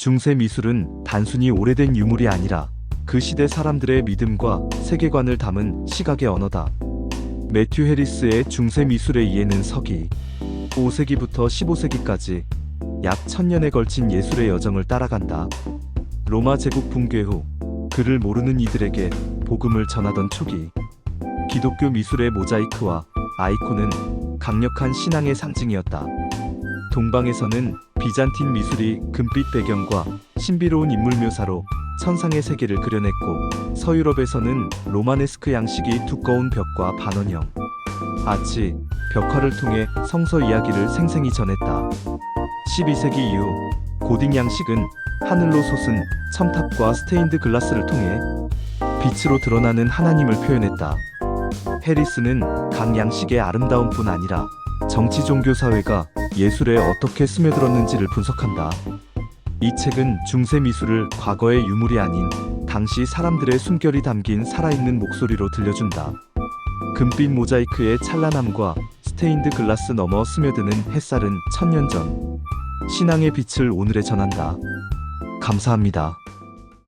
중세 미술은 단순히 오래된 유물이 아니라 그 시대 사람들의 믿음과 세계관을 담은 시각의 언어다. 매튜 해리스의 중세 미술의 이해는 서기 5세기부터 15세기까지 약 천년에 걸친 예술의 여정을 따라간다. 로마 제국 붕괴 후 그를 모르는 이들에게 복음을 전하던 초기 기독교 미술의 모자이크와 아이콘은 강력한 신앙의 상징이었다. 동방에서는 비잔틴 미술이 금빛 배경과 신비로운 인물 묘사로 천상의 세계를 그려냈고 서유럽에서는 로마네스크 양식이 두꺼운 벽과 반원형, 아치, 벽화를 통해 성서 이야기를 생생히 전했다. 12세기 이후 고딩 양식은 하늘로 솟은 첨탑과 스테인드 글라스를 통해 빛으로 드러나는 하나님을 표현했다. 해리스는 각 양식의 아름다움뿐 아니라 정치 종교 사회가 예술에 어떻게 스며들었는지를 분석한다. 이 책은 중세 미술을 과거의 유물이 아닌 당시 사람들의 숨결이 담긴 살아있는 목소리로 들려준다. 금빛 모자이크의 찬란함과 스테인드 글라스 너머 스며드는 햇살은 천년 전 신앙의 빛을 오늘에 전한다. 감사합니다.